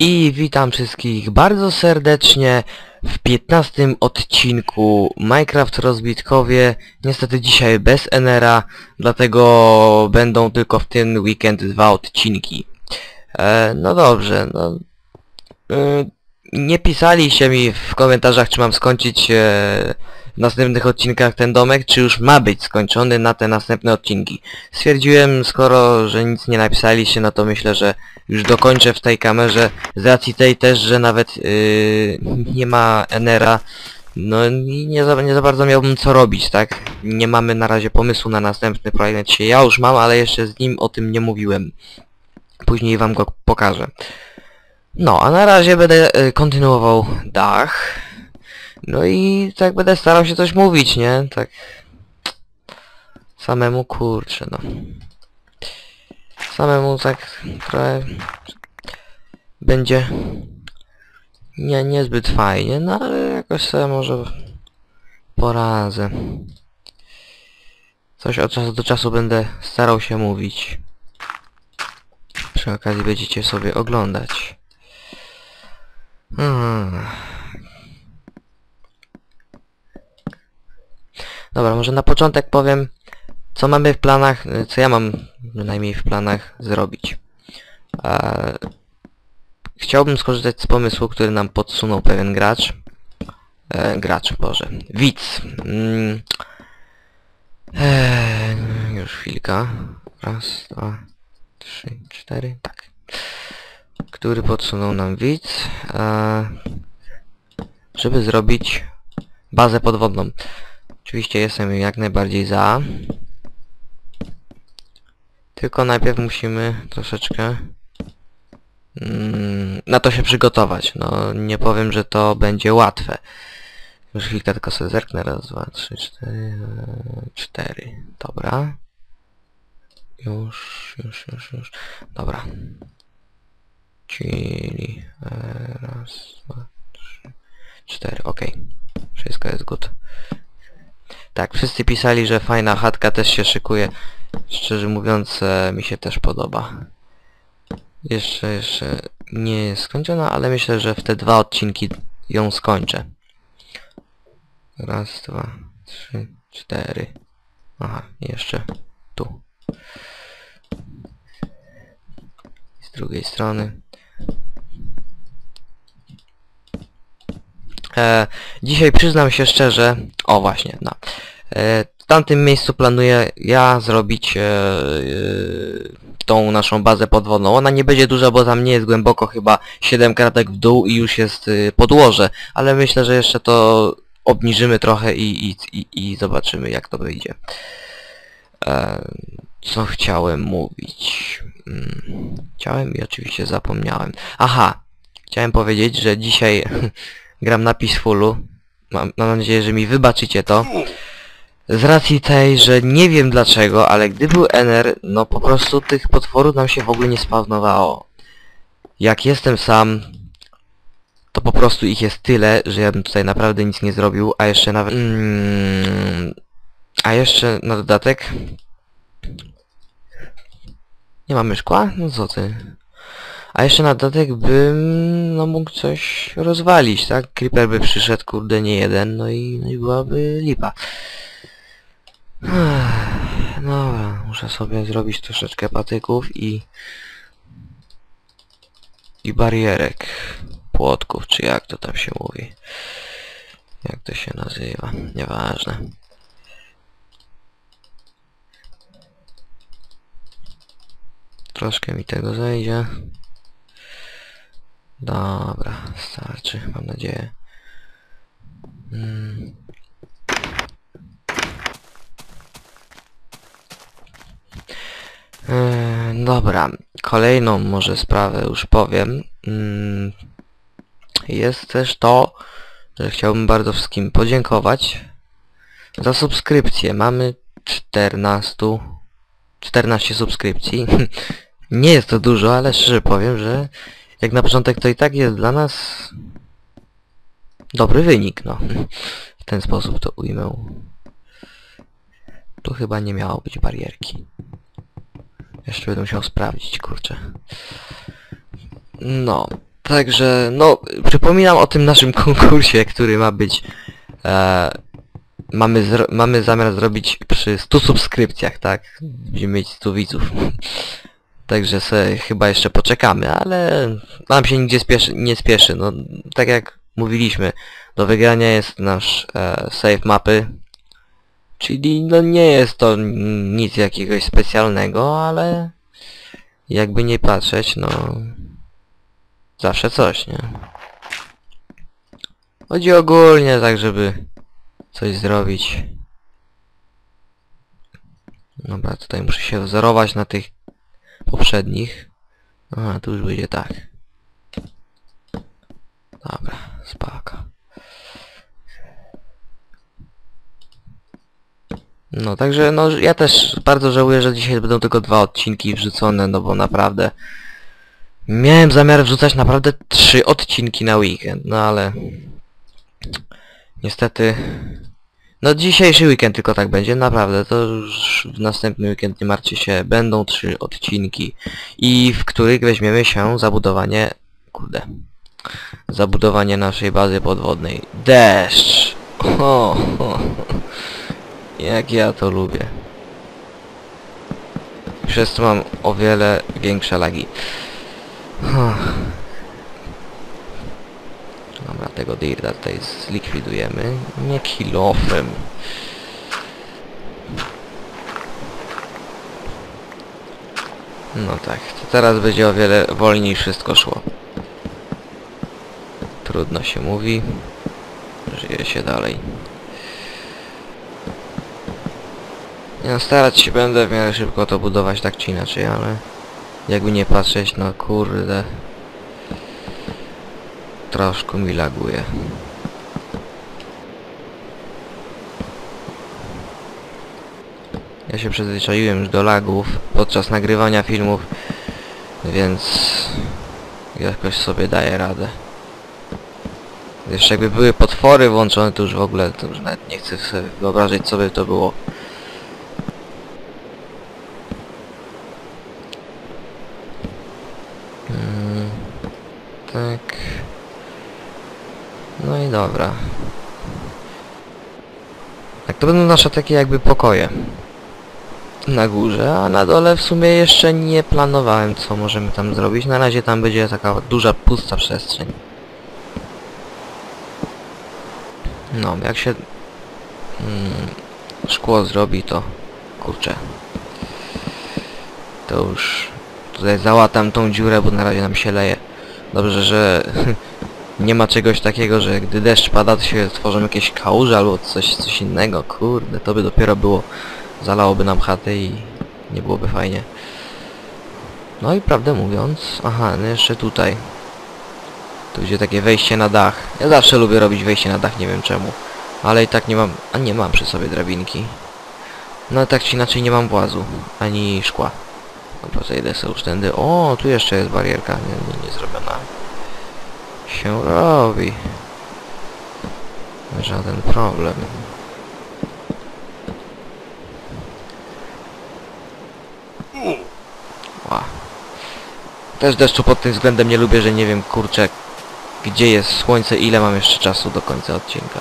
I witam wszystkich bardzo serdecznie w 15 odcinku Minecraft Rozbitkowie. Niestety dzisiaj bez Enera, dlatego będą tylko w ten weekend dwa odcinki. E, no dobrze, no... E, nie pisaliście mi w komentarzach, czy mam skończyć e, w następnych odcinkach ten domek, czy już ma być skończony na te następne odcinki. Stwierdziłem, skoro, że nic nie napisaliście, no to myślę, że już dokończę w tej kamerze, z racji tej też, że nawet yy, nie ma Enera, no i nie za, nie za bardzo miałbym co robić, tak? Nie mamy na razie pomysłu na następny projekt, się ja już mam, ale jeszcze z nim o tym nie mówiłem. Później wam go pokażę. No, a na razie będę y, kontynuował dach. No i tak będę starał się coś mówić, nie? Tak. Samemu kurczę, no. Samemu tak trochę będzie nie niezbyt fajnie, no ale jakoś sobie może poradzę. Coś od czasu do czasu będę starał się mówić. Przy okazji będziecie sobie oglądać. Hmm. Dobra, może na początek powiem, co mamy w planach, y, co ja mam bynajmniej w planach zrobić. Chciałbym skorzystać z pomysłu, który nam podsunął pewien gracz. E, gracz, Boże. Widz. Mm. E, już chwilka. Raz, dwa, trzy, cztery. Tak. Który podsunął nam widz. E, żeby zrobić bazę podwodną. Oczywiście jestem jak najbardziej za. Tylko najpierw musimy troszeczkę mm, na to się przygotować. No nie powiem, że to będzie łatwe. Już chwilkę tylko sobie zerknę. Raz, dwa, trzy, cztery, cztery. Dobra. Już, już, już, już. Dobra. Czyli e, raz, dwa, trzy, cztery. Ok. Wszystko jest good. Tak, wszyscy pisali, że fajna chatka też się szykuje. Szczerze mówiąc, e, mi się też podoba. Jeszcze, jeszcze nie jest skończona, ale myślę, że w te dwa odcinki ją skończę. Raz, dwa, trzy, cztery. Aha, jeszcze tu. Z drugiej strony. E, dzisiaj przyznam się szczerze, o właśnie, no. E, tamtym miejscu planuję ja zrobić e, e, tą naszą bazę podwodną. Ona nie będzie duża, bo tam nie jest głęboko, chyba 7 kratek w dół i już jest e, podłoże, ale myślę, że jeszcze to obniżymy trochę i, i, i, i zobaczymy jak to wyjdzie. E, co chciałem mówić? Mm, Chciałem i oczywiście zapomniałem. Aha! Chciałem powiedzieć, że dzisiaj gram na Peacefulu. Mam, mam nadzieję, że mi wybaczycie to. Z racji tej, że nie wiem dlaczego, ale gdy był Ener, no po prostu tych potworów nam się w ogóle nie spawnowało. Jak jestem sam, to po prostu ich jest tyle, że ja bym tutaj naprawdę nic nie zrobił, a jeszcze nawet... Mm, a jeszcze na dodatek... Nie mamy szkła? No co ty? A jeszcze na dodatek bym no mógł coś rozwalić, tak? Creeper by przyszedł, kurde, nie jeden, no i, no i byłaby lipa. Ech, Dobra, muszę sobie zrobić troszeczkę patyków i... I barierek. Płotków, czy jak to tam się mówi. Jak to się nazywa, nieważne. Troszkę mi tego zejdzie. Dobra, starczy, mam nadzieję. Mm. Eee, dobra, kolejną może sprawę już powiem. Mm. Jest też to, że chciałbym bardzo wszystkim podziękować za subskrypcję. Mamy 14 14 subskrypcji. Nie jest to dużo, ale szczerze powiem, że jak na początek to i tak jest dla nas dobry wynik, no. W ten sposób to ujmę. Tu chyba nie miało być barierki. Jeszcze będę musiał sprawdzić, kurczę. No. Także, no, przypominam o tym naszym konkursie, który ma być... E, mamy, mamy zamiar zrobić przy 100 subskrypcjach, tak? Będziemy mieć 100 widzów. Także sobie chyba jeszcze poczekamy, ale nam się nigdzie spieszy, nie spieszy. No, tak jak mówiliśmy, do wygrania jest nasz e, save mapy. Czyli no nie jest to nic jakiegoś specjalnego, ale jakby nie patrzeć, no zawsze coś, nie? Chodzi ogólnie tak, żeby coś zrobić. Dobra, tutaj muszę się wzorować na tych poprzednich. Aha, tu już będzie tak. Dobra, spoko. No, także no ja też bardzo żałuję, że dzisiaj będą tylko dwa odcinki wrzucone, no bo naprawdę miałem zamiar wrzucać naprawdę trzy odcinki na weekend, no ale niestety no dzisiejszy weekend tylko tak będzie, naprawdę, to już w następny weekend nie martwcie się, będą trzy odcinki i w których weźmiemy się za budowanie, kurde, za budowanie naszej bazy podwodnej. Deszcz! O, o. Jak ja to lubię. Przez to mam o wiele większe lagi. Dobra, tego dirta tutaj zlikwidujemy. Nie kilofem. No tak, to teraz będzie o wiele wolniej wszystko szło. Trudno się mówi. Żyje się dalej. Ja starać się będę w miarę szybko to budować tak czy inaczej, ale jakby nie patrzeć, no kurde. Troszkę mi laguje. Ja się przyzwyczaiłem już do lagów podczas nagrywania filmów, więc jakoś sobie daję radę. Jeszcze jakby były potwory włączone, to już w ogóle, to już nawet nie chcę sobie wyobrazić, co by to było. Mm, tak. No i dobra. Tak, to będą nasze takie jakby pokoje. Na górze, a na dole w sumie jeszcze nie planowałem co możemy tam zrobić. Na razie tam będzie taka duża pusta przestrzeń. No, jak się mm, szkło zrobi to kurczę. To już tutaj załatam tą dziurę, bo na razie nam się leje. Dobrze, że nie ma czegoś takiego, że gdy deszcz pada, to się tworzą jakieś kałuże albo coś, coś innego. Kurde, to by dopiero było, zalałoby nam chatę i nie byłoby fajnie. No i prawdę mówiąc, aha, no jeszcze tutaj. Tu będzie takie wejście na dach. Ja zawsze lubię robić wejście na dach, nie wiem czemu. Ale i tak nie mam, a nie mam przy sobie drabinki. No tak czy inaczej nie mam włazu, ani szkła. Dobra, zejdę sobie już tędy. O, tu jeszcze jest barierka, nie, nie, nie zrobiona. Się robi. Żaden problem. Ła. Też deszczu pod tym względem nie lubię, że nie wiem, kurczę, gdzie jest słońce, ile mam jeszcze czasu do końca odcinka.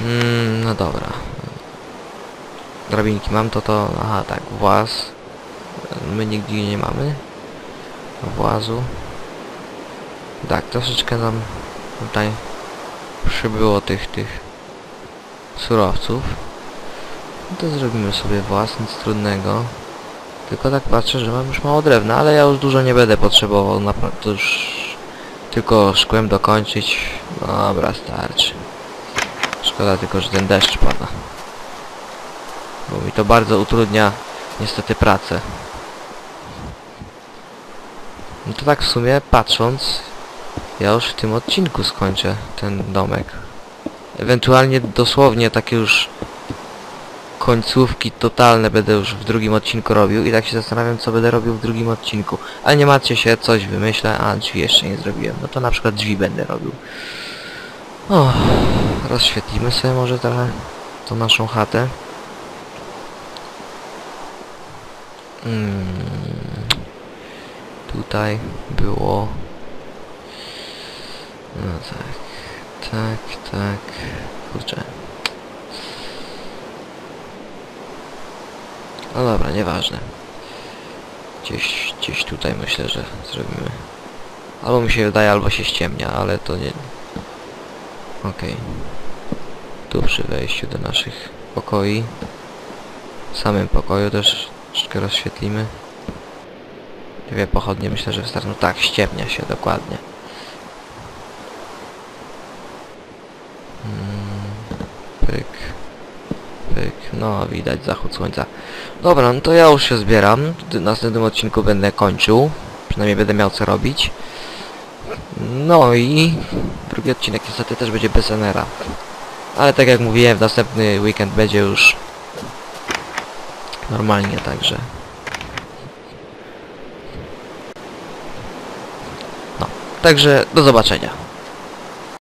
Mm, no dobra. Drabinki mam, to to... Aha, tak, właz. My nigdzie nie mamy. Włazu. Tak, troszeczkę nam tutaj przybyło tych, tych surowców. No to zrobimy sobie włas, nic trudnego. Tylko tak patrzę, że mam już mało drewna, ale ja już dużo nie będę potrzebował, to już tylko szkłem dokończyć. Dobra, starczy. Szkoda tylko, że ten deszcz pada. Bo mi to bardzo utrudnia niestety pracę. To tak w sumie patrząc, ja już w tym odcinku skończę ten domek. Ewentualnie dosłownie takie już końcówki totalne będę już w drugim odcinku robił i tak się zastanawiam co będę robił w drugim odcinku. Ale nie martwcie się, coś wymyślę, a drzwi jeszcze nie zrobiłem. No to na przykład drzwi będę robił. O, rozświetlimy sobie może trochę tą naszą chatę. Mm. Tutaj było... No tak, tak, tak, kurczę. No dobra, nieważne. Gdzieś, gdzieś tutaj myślę, że zrobimy. Albo mi się wydaje, albo się ściemnia, ale to nie... Okej. Tu przy wejściu do naszych pokoi. W samym pokoju też troszeczkę rozświetlimy. Dwie pochodnie myślę, że wystarczą. Tak, ściemnia się dokładnie. Mm, Pyk. Pyk. No, widać zachód słońca. Dobra, no to ja już się zbieram. W następnym odcinku będę kończył. Przynajmniej będę miał co robić. No i drugi odcinek niestety też będzie bez NR-a. Ale tak jak mówiłem, w następny weekend będzie już normalnie, także... No, także do zobaczenia.